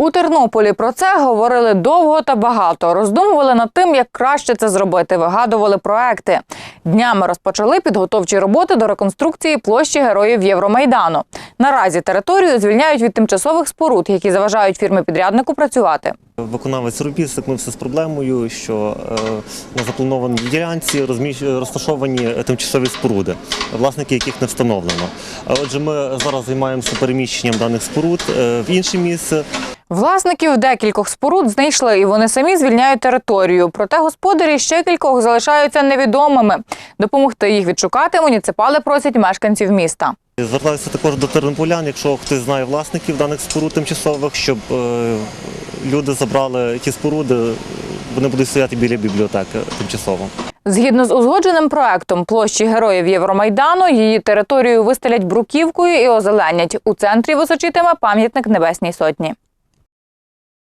У Тернополі про це говорили довго та багато. Роздумували над тим, як краще це зробити. Вигадували проекти. Днями розпочали підготовчі роботи до реконструкції площі героїв Євромайдану. Наразі територію звільняють від тимчасових споруд, які заважають фірми-підряднику працювати. Виконавець робіт стикнувся з проблемою, що е, на запланованій ділянці розташовані тимчасові споруди, власники яких не встановлено. Отже, ми зараз займаємося переміщенням даних споруд е, в інше місце. Власників декількох споруд знайшли, і вони самі звільняють територію. Проте господарі ще кількох залишаються невідомими. Допомогти їх відшукати муніципали просять мешканців міста. Звертаюся також до тернополян, якщо хтось знає власників даних споруд тимчасових, щоб е, люди забрали ті споруди, вони будуть стояти біля бібліотеки тимчасово. Згідно з узгодженим проектом площі героїв Євромайдану, її територію вистелять бруківкою і озеленять. У центрі височитиме пам'ятник Небесній Сотні.